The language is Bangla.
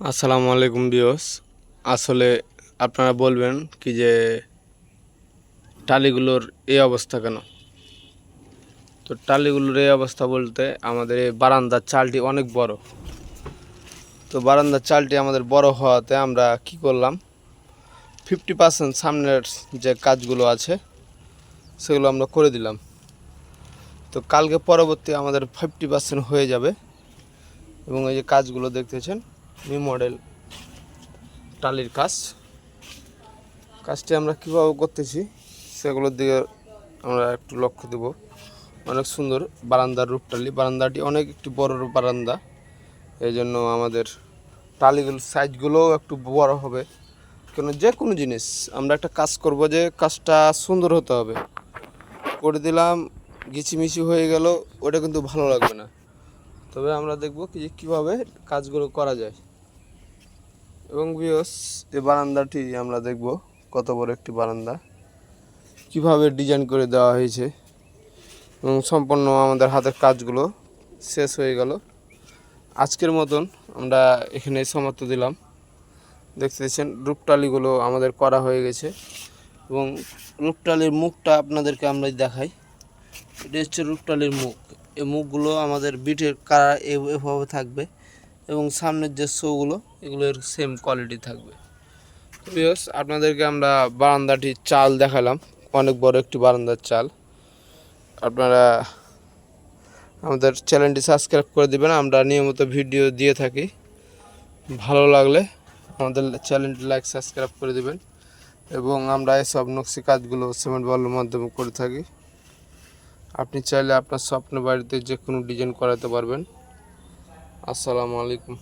আসসালামু আলাইকুম বিয়স আসলে আপনারা বলবেন কি যে টালিগুলোর এই অবস্থা কেন? তো টালিগুলোর এই অবস্থা বলতে আমাদের এই বারান্দার চালটি অনেক বড়। তো বারান্দার চালটি আমাদের বড় হওয়াতে আমরা কি করলাম? ফিফটি পার্সেন্ট সামনের যে কাজগুলো আছে, সেগুলো আমরা করে দিলাম। তো কালকে পরবর্তী আমাদের ফিফটি পার্সেন্ট হয়ে যাবে। এবং এই যে কাজগুলো দেখতেছেন নিউ মডেল টালির কাজ। কাজটি আমরা কীভাবে করতেছি সেগুলোর দিকে আমরা একটু লক্ষ্য দেব। অনেক সুন্দর বারান্দার রূপটালি বারান্দাটি অনেক একটি বড় বারান্দা। এই জন্য আমাদের টালিগুলো সাইজগুলোও একটু বড় হবে। কেন যে কোনো জিনিস আমরা একটা কাজ করব যে কাজটা সুন্দর হতে হবে। করে দিলাম গিচিমিচি হয়ে গেল, ওটা কিন্তু ভালো লাগবে না। তবে আমরা দেখব কি যে কীভাবে কাজগুলো করা যায়। এবং বিয়স এই বারান্দাটি আমরা দেখব। কত বড় একটি বারান্দা। কীভাবে ডিজাইন করে দেওয়া হয়েছে এবং সম্পূর্ণ আমাদের হাতের কাজগুলো শেষ হয়ে গেল। আজকের মতন আমরা এখানে সমাপ্ত দিলাম। দেখতে পাচ্ছেন রূপটালিগুলো আমাদের করা হয়ে গেছে এবং রূপটালির মুখটা আপনাদেরকে আমরা দেখাই। এটা হচ্ছে রূপটালির মুখ। এই মুখগুলো আমাদের বিটের কারা এভাবে থাকবে। এবং সামনের যে শোগুলো, এগুলোর সেম কোয়ালিটি থাকবে। বিকজ আপনাদেরকে আমরা বারান্দাটির চাল দেখালাম। অনেক বড় একটি বারান্দার চাল। আপনারা আমাদের চ্যানেলটি সাবস্ক্রাইব করে দিবেন। আমরা নিয়মিত ভিডিও দিয়ে থাকি। ভালো লাগলে আমাদের চ্যানেলটি লাইক সাবস্ক্রাইব করে দিবেন। এবং আমরা এসব নকশি কাজগুলো সিমেন্ট বালুর মাধ্যমে করে থাকি। আপনি চাইলে আপনার স্বপ্ন বাড়িতে যে কোনো ডিজাইন করাতে পারবেন। আসসালামু আলাইকুম।